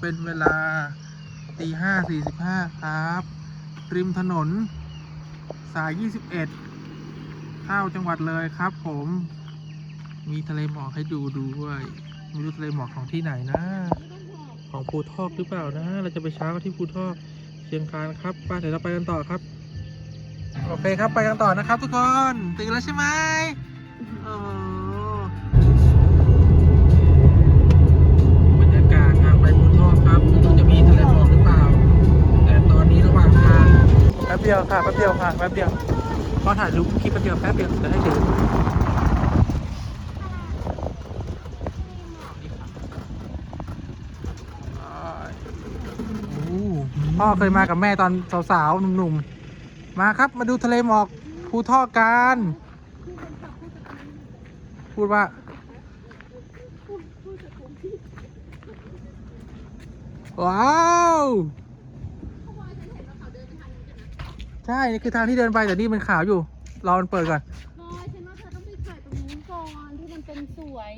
เป็นเวลาตีห้าสี่สิบห้าครับ ริมถนน สายยี่สิบเอ็ดเข้าจังหวัดเลยครับผม มีทะเลหมอกให้ดูด้วยไม่รู้ทะเลหมอกของที่ไหนนะ ของภูทอกหรือเปล่านะ เราจะไปเช้าที่ภูทอกเชียงคานครับไปเดี๋ยวเราไปกันต่อครับ โอเคครับไปกันต่อนะครับทุกคนตื่นแล้วใช่ไหม แป๊บเดียวค่ะแป๊บเดียวค่ะแป๊บเดียวพอถ่ายรูปคลิปแป๊บเดียวแป๊บเดียวจะให้ถึงโอ้พ่อเคยมากับแม่ตอนสาวๆหนุ่มๆ มาครับมาดูทะเลหมอกภูทอกกันพูดว่าว้าว ใช่นี่คือทางที่เดินไปแต่นี่มันขาวอยู่รอมันเปิดก่อนบอยฉันว่าเธอต้องไปถ่ายตรงนู้นก่อนที่มันเป็นสวย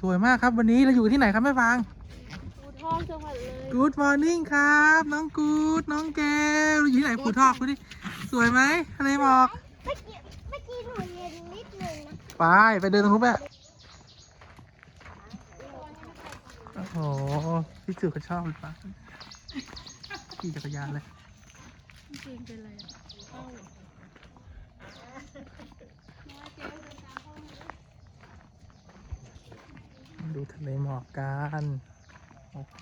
สวยมากครับวันนี้เราอยู่ที่ไหนครับแม่ฟางภูทอกจังหวัดเลย Good morning ครับ น้องกูดน้องแก้วเราอยู่ที่ไหนภูทอกดูดิสวยไหมทะเลหมอกเมื่อกี้เมื่อกี้หนูเรียนนิดนึงนะไปไปเดินตรงนู้นไปโอ้โหพี่จือก็ชอบเลยปะขี่จักรยานเลย จริงเป็นอะไรอะเข้าดูทะเลหมอกกัน โอ้โห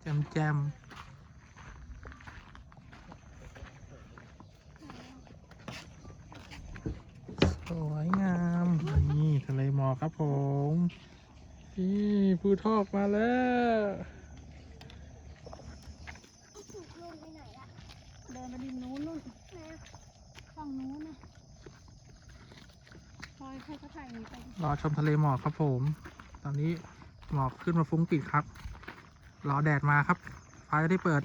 แจมแจมสวยงาม นี่ ทะเลหมอกครับผม นี่ภูทอกมาแล้ว ถูกลงไปไหนอะ ดินมาดิมนู้นนู่นฝั่งนู้นนะบอยใครก็ถ่ายหนีไปรอชมทะเลหมอกครับผม ตอนนี้หมอกขึ้นมาฟุ้งปิดครับ รอแดดมาครับ ฟ้าจะได้เปิด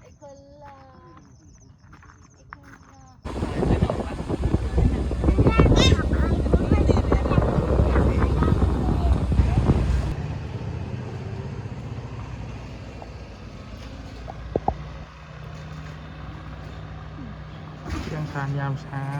ไอ้คนละไอ้คนละ เที่ย งท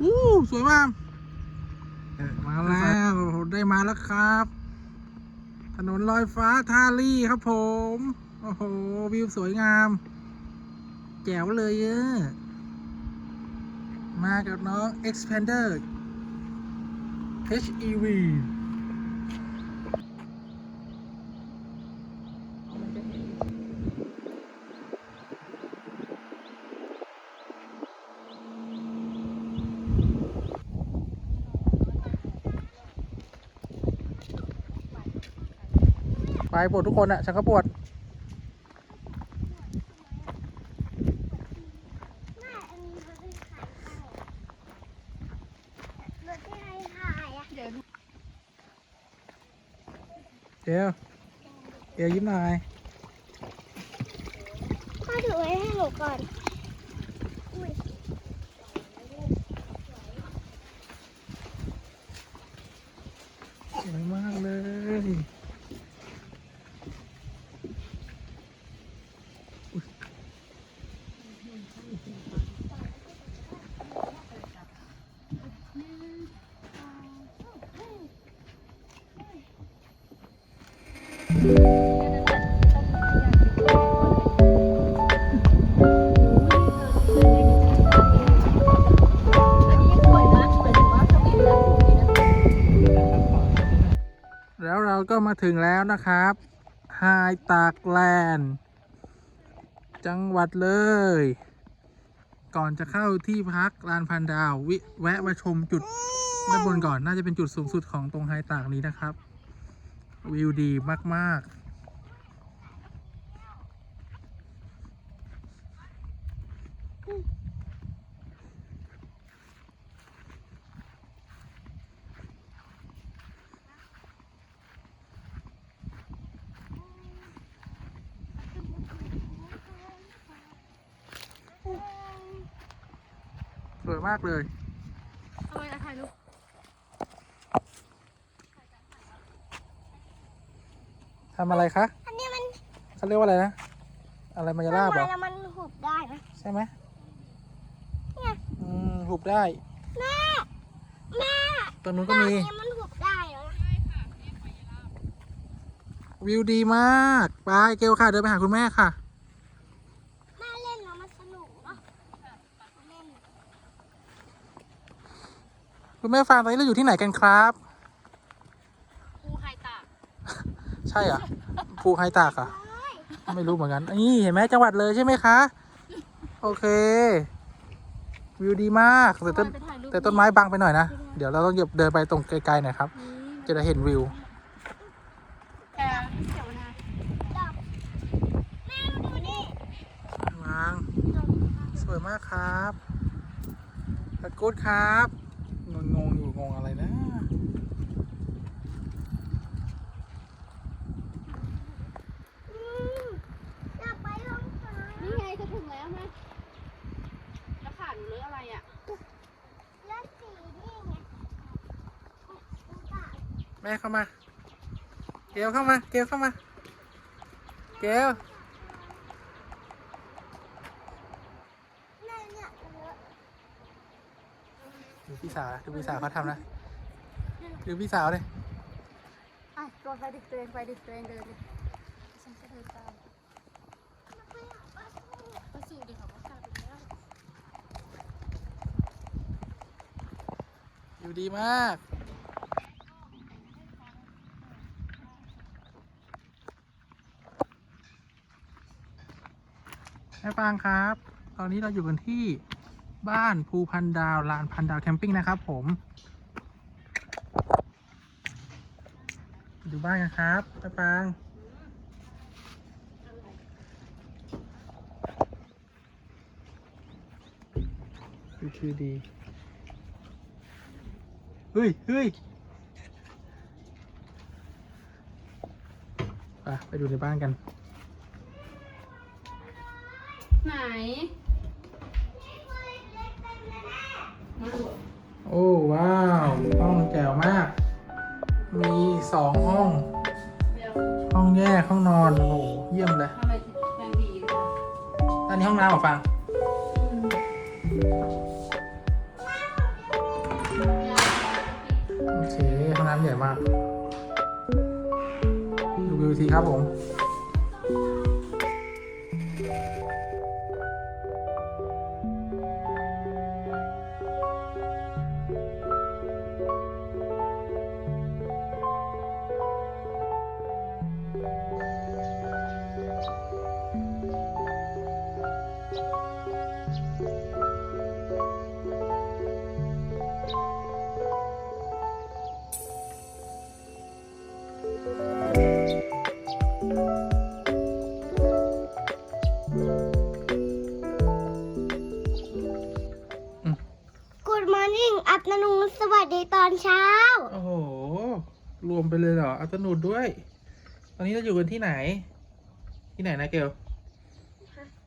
อู้สวยมากเออมาแล้วได้มาแล้วครับ ถนนลอยฟ้าท่าลี่ครับผม โอ้โห วิวสวยงาม แจ๋วเลยเออมากับน้อง Expander HEV ไปปวดทุกคนอะฉันก็ปวดแม่อันนี้รถที่ขายรถที่ให้ขายอะเดี๋ยวเดี๋ยวเดี๋ยวยิ้มหน่อยพ่อถือไว้ให้หนูก่อน ถึงแล้วนะครับไฮตากแลนด์จังหวัดเลย ก่อนจะเข้าที่พักลานพันดาว วิแวะมาชมจุดด้านบนก่อนน่าจะเป็นจุดสูงสุดของตรงไฮตากนี้นะครับ วิวดีมาก ๆากเลยทำไมนะถ่ายรูปทำอะไรคะอันนี้มันเขาเรียกว่าอะไรนะ อะไรมายาลาบเหรอแล้วมันหุบได้นะใช่ไหมเนี่ยอืมหุบได้ แม่แม่ตรงนู้นก็มีตอนนี้มันหุบได้แล้วนะวิวดีมาก ไปเกลค่ะ เดินไปหาคุณแม่ค่ะ แม่เล่นแล้วมันสนุกเนาะเล่น คุณแม่ฟังตอนนี้เราอยู่ที่ไหนกันครับภูไฮตากใช่เหรอะภูไฮตากเหรอะได้ไม่รู้เหมือนกัน นี่เห็นไหมจังหวัดเลยใช่ไหมคะ โอเค วิวดีมาก แต่ต้นไปถ่ายรูปแต่ต้นไม้บังไปหน่อยนะ เดี๋ยวเราต้องเหยียบเดินไปตรงไกลๆหน่อยครับอืมจะได้เห็นวิวแต่เดี๋ยวนะดอกแม่มาดูนี่วางสวยมากครับตะกรุดครับ งงงๆอยู่งงอะไรนะอืมอยากไปลงสายนี่ไงจะถึงแล้วนะแล้วขาหนูเลอะอะไรอะเล่นสีนี่ไงดูก่อนแม่เข้ามา เกลเข้ามา เกลเข้ามา เกล แม่เนี่ยเลอะ ดูพี่สาวดูพี่สาวเขาทำนะดูพี่สาวเลยอะตัวไปดิตัวเองไปดิตัวเองเดินดิฉันจะเดินตามก็สูดิเขาก็กลับไปแล้วอยู่ดีมากแม่ฟางครับ ตอนนี้เราอยู่กันที่ บ้านภูพันดาวลานพันดาวแคมปิ้งนะครับผมดูบ้านกันครับแม่ฟางดูชื่อดี เฮ้ยเฮ้ยไปไปดูในบ้านกัน ไหน โอ้ว้าวห้องแจ๋วมาก มีสองห้องเดี๋ยวห้องแยกห้องนอนโอ้โหเยี่ยมเลยทำไมยังดีเลยอันนี้ห้องน้ำเหรอฟังโอเคห้องน้ำใหญ่มาก ดูวิวทีครับผม มไปเลยเหรอเอาสนุดด้วย ตอนนี้เราอยู่กันที่ไหน ที่ไหนนะเกล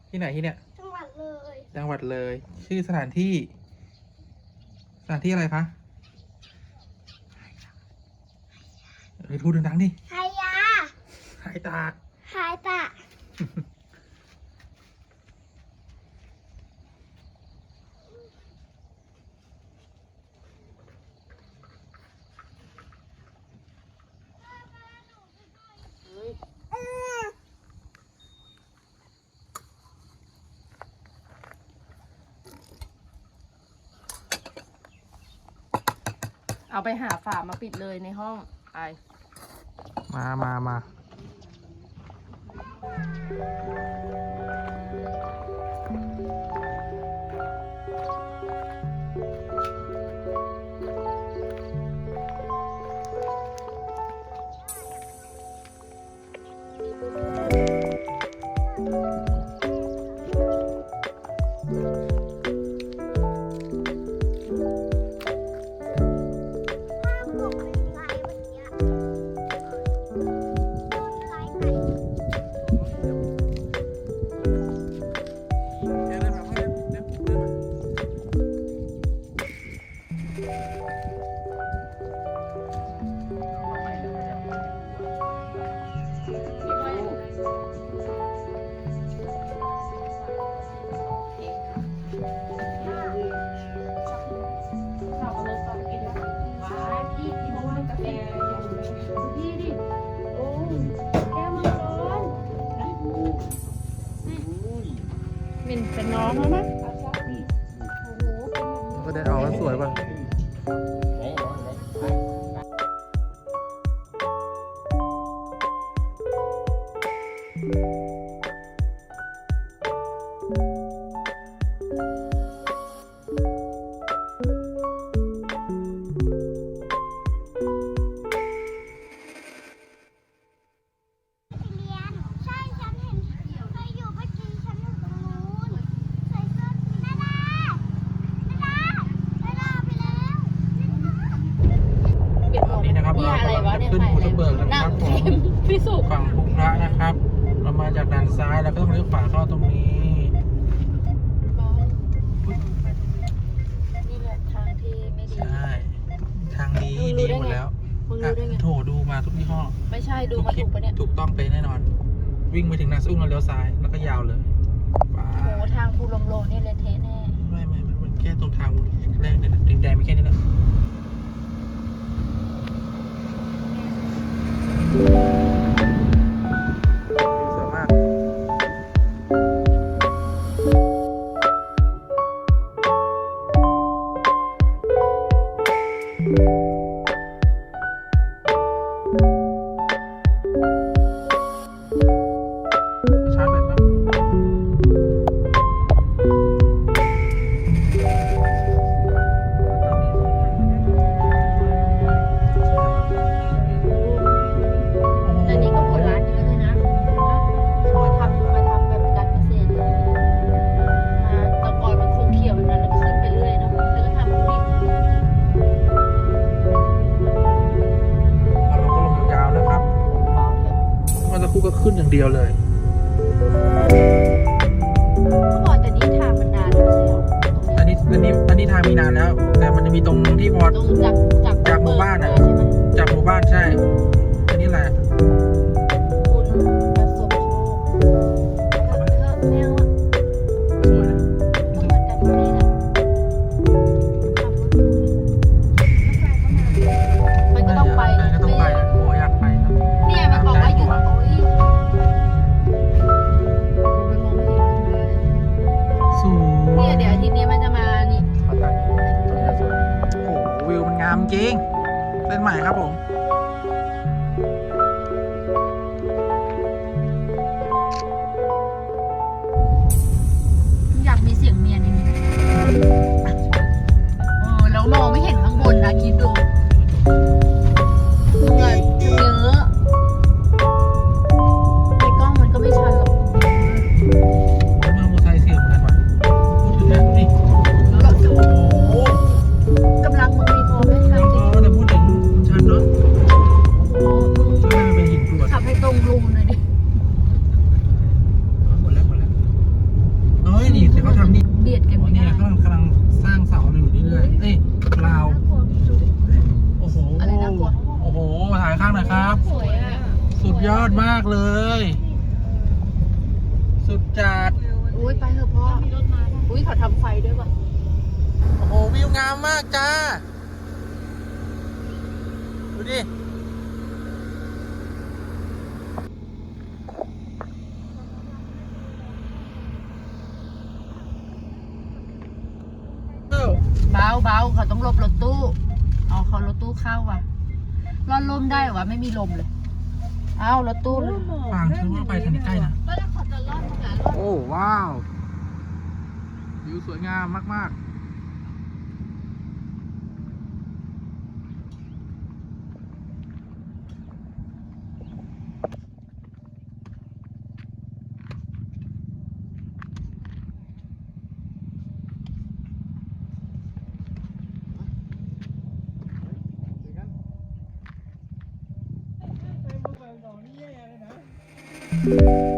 ที่ไหนที่เนี่ย จังหวัดเลยจังหวัดเลย ชื่อสถานที่ สถานที่อะไรคะเฮ้ยทูดดังๆดิไายาไาตาไาตา เอาไปหาฝามาปิดเลยในห้องไอมามามา Essa é né? เบิกนะครับผมพี่สุฝั่งพุงละนะครับ เรามาจากด้านซ้ายแล้วก็ต้องเลี้ยวขวาเข้าตรงนี้ นี่แหละทางที่ไม่ดี ใช่ ทางนี้ดีหมดแล้วมึงรู้ได้ไงโถดูมาทุกที่ห้อไม่ใช่ดูมาถูกปะเนี่ย ถูกต้องไปะแน่นอน วิ่งมาถึงนาซุ้งแล้วเลี้ยวซ้ายแล้วก็ยาวเลยไปโหทางภูลมโลนี่เละเทะแน่ไม่ไม่ไม่มันแค่ตรงทางแรกเนี่ยนะดิแดงมีแค่นี้แหละ Thank you. จริง ๆ เส้นใหม่ครับผม มากเลย สุดจัด อุ้ยไปเถอะพ่อ อุ้ยเขาทำไฟด้วยว่ะ โอ้โห วิวงามมากจ้า ดูดิเอ้าเบาเบาเขาต้องหลบรถตู้ อ๋อเขารถตู้เข้าว่ะรอดลมได้เหรอวะไม่มีลมเลย เอ้ารถตู้ ฟางคือว่าไปทางนี้ใกล้นะแล้วเขาจะรอดตรงไหนรอดโอ้ว้าว วิวสวยงามมาก ๆ Thank you.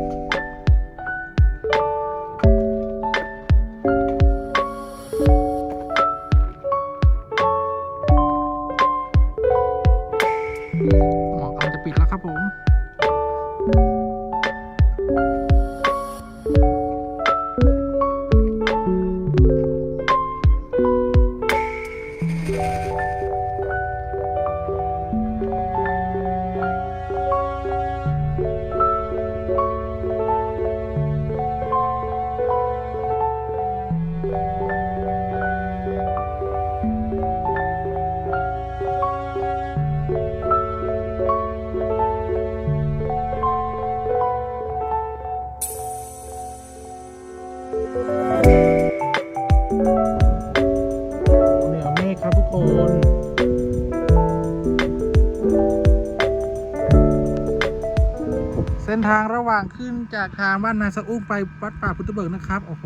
ว่างขึ้นจากทางบ้านนาสะอุ้งไปวัดป่าพุทธเบิกนะครับ โอ้โห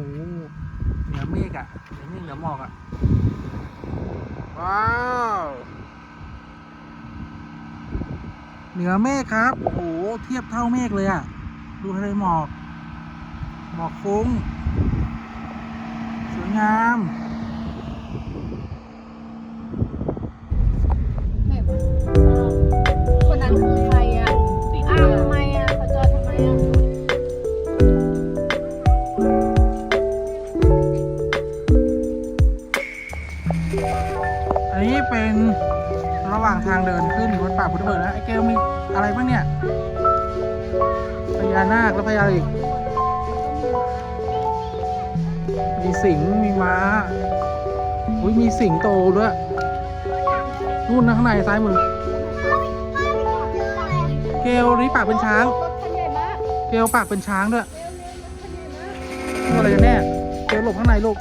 เหนือเมฆอะเหนือเมฆเหนือหมอกอะว้าว เหนือเมฆครับ โอ้โห เทียบเท่าเมฆเลยอะดูทะเลหมอก หมอกฟุ้ง สวยงาม ญานาคแล้วพญาอะไรอีก มีสิงห์มีม้า อุ้ยมีสิงโตด้วย นู่นนะข้างในซ้ายมือ เกลนี่ปากเป็นช้าง เกลปากเป็นช้างด้วย อะไรกันแน่ เกลหลบข้างในลูก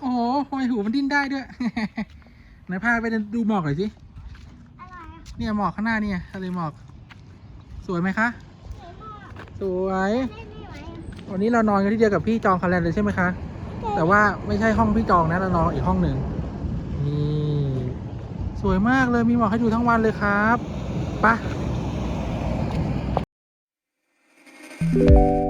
โอ้โหทำไมหูมันดิ้นได้ด้วย ไหนพาไปดูหมอกหน่อยสิอะไรอะเนี่ยหมอกข้างหน้าเนี่ยทะเลหมอก สวยไหมคะสวยไม่มีไหมวันนี้เรานอนกันที่เดียวกับพี่จองคันแลนเลยใช่ไหมคะ แต่ว่าไม่ใช่ห้องพี่จองนะเรานอนอีกห้องหนึ่งนี่สวยมากเลยมีหมอกให้ดูทั้งวันเลยครับไปะต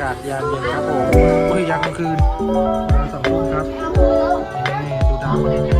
ากาศยามเย็นครับผมเฮ้ยยามกลางคืนมาสองคนครับนี่ดูดาว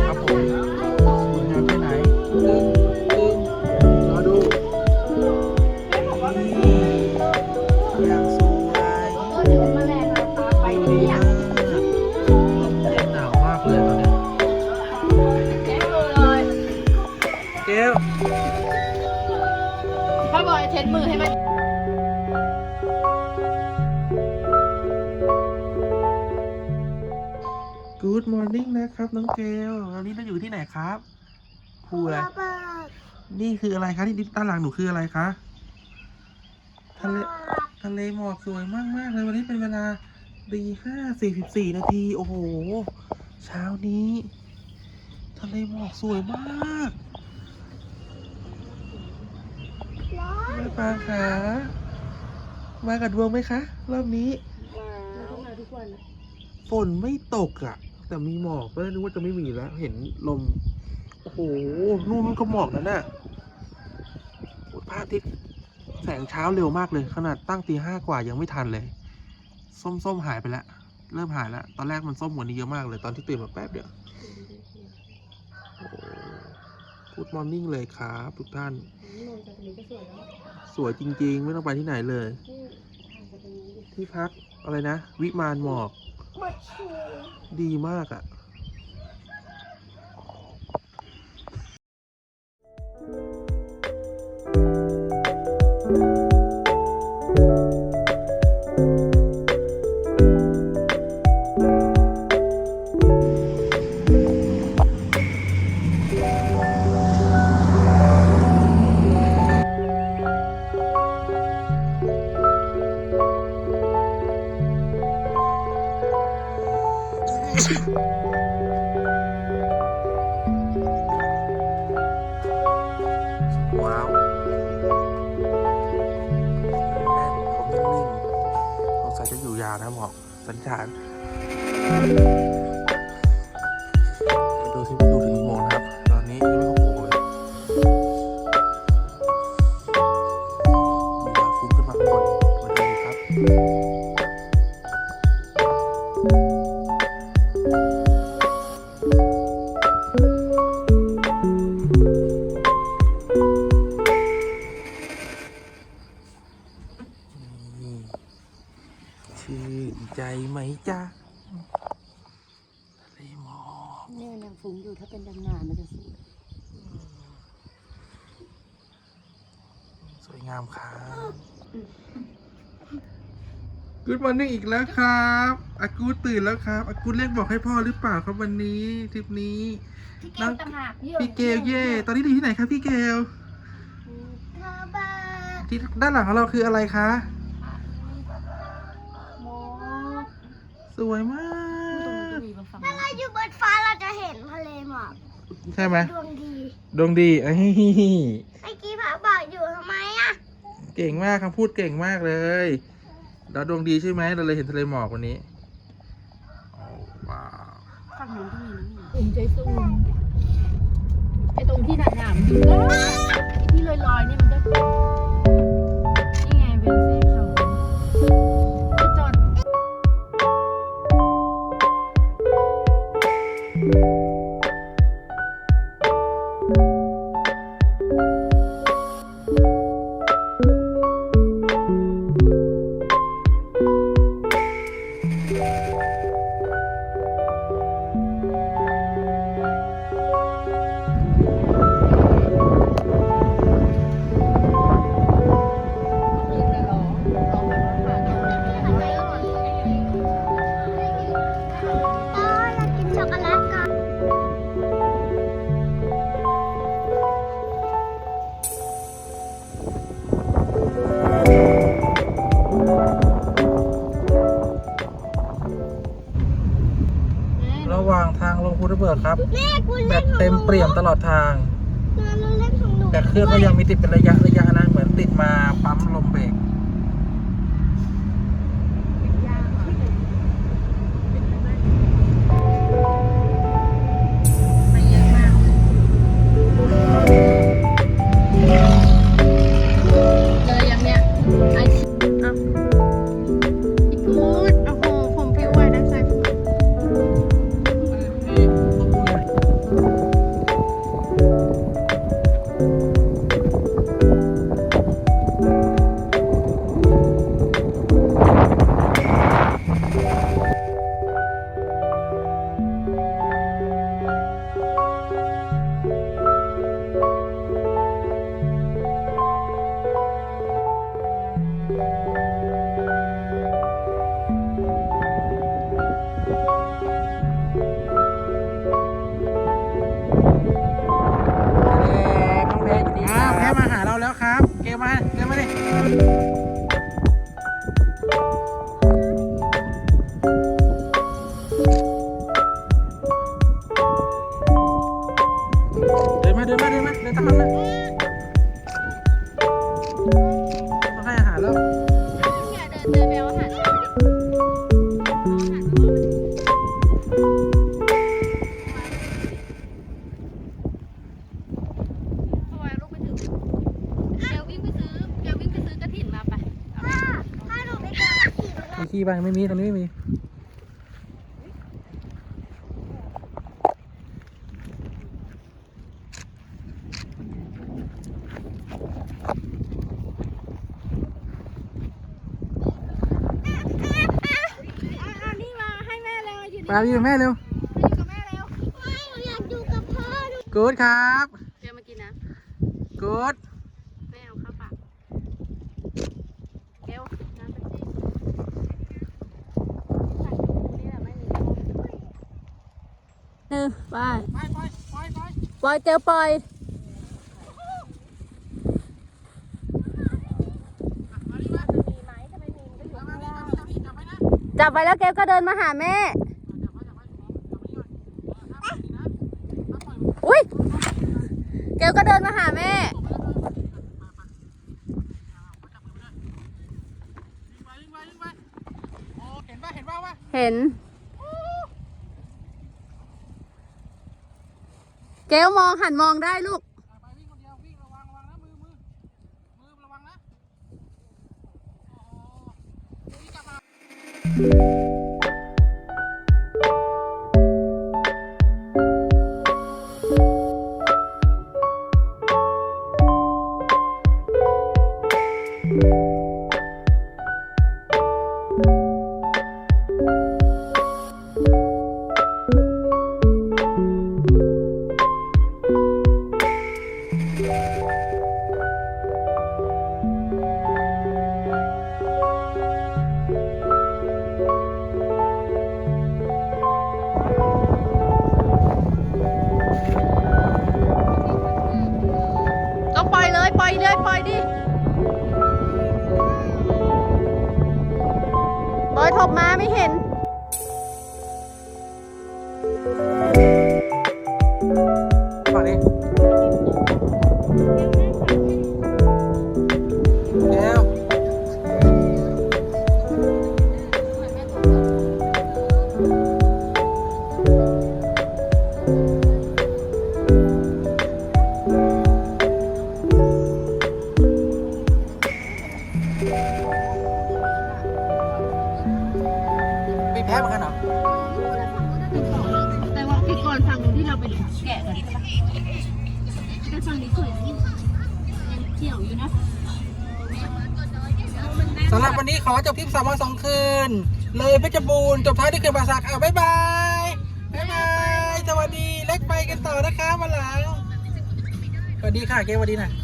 กู๊ดมอร์นิ่งนะครับ น้องเกลวันนี้เราอยู่ที่ไหนครับภูอะไรระเบิดนี่คืออะไรคะที่ด้านหลังหนูคืออะไรคะทะเลทะเลหมอกสวยมากมากๆเลยวันนี้เป็นเวลาตีห้าสี่สิบสี่นาทีโอ้โห เช้านี้ ทะเลหมอกสวยมากร้อนแม่ปางขามากับดวงไหมคะ รอบนี้ มาทุกวันฝนไม่ตกอะ่ะ แต่มีหมอกก็นึกว่าจะไม่มีแล้ว เห็นลม โอ้โหนู่นนู่นก็หมอกนั่นน่ะพระอาทิตย์แสงเช้าเร็วมากเลย ขนาดตั้งตีห้ากว่ายังไม่ทันเลย ส้มส้มหายไปแล้ว เริ่มหายแล้ว ตอนแรกมันส้มกว่านี้เยอะมากเลย ตอนที่ตื่นมาแป๊บเดียวโอ้พูดมอร์นิ่งเลยครับทุกท่าน สวยจริง ๆ ไม่ต้องไปที่ไหนเลย ที่พักอะไรนะ วิมานหมอก หมดชูดีมากอะ่ะ ชื่อใจไหมจ๊ะทะเลหมอกเนี่ยนางฟุ้งอยู่ถ้าเป็นดำนามันจะสวยสวยงามครับ กูดมอร์นิ่งอีกแล้วครับอากูดตื่นแล้วครับอากูดเรียกบอกให้พ่อหรือเปล่าครับวันนี้ทริปนี้ พี่เกลต่างหากพี่เกลเย่ตอนนี้เราอยู่ที่ไหนครับพี่เกลระเบิดที่ด้านหลังของเราคืออะไรคะ โม สวยมาตรงนี้กจะมีบางฝั่งถ้าเราอยู่บนฟ้าเราจะเห็นทะเลหมอกใช่ไหมดวงดี ดวงดีเอ้ยเมื่อกี้พักบอกอยู่ทำไมอะเก่งมากคำพูดเก่งมากเลยเราดวงดีใช่ไหมเราเลยเห็นทะเลหมอกวันนี้โอ้ว้าวฝั่งนู้นก็มีนะอุ่มใจซูมไอ้ตรงที่หนาหนามันอยู่ ระหว่างทางลงภูทับเบิกครับแม่กูแบเล่นตเต็มเปี่ยมตลอดทางเราเล่นของหนูแต่เครื่องก็ยังมีติดเป็นระยะระยะนะเหมือนติดมาปั๊มลมเบรก ไปไม่มีตรงนี้ไม่มีไปดูแม่าอยู่กับแม่เร็วอยากดูกับพ่ดครับ เดี๋ยวมากินนะกู๊ด อยเตียวปอยจับไปแล้วเกลก็เดินมาหาแม่ อุ้ยเกลก็เดินมาหาแม่ เห็น เกลมองหันมองได้ลูกไปวิ่งคน ศพมาไม่เห็น ดีค่ะเกสวัสดีนะ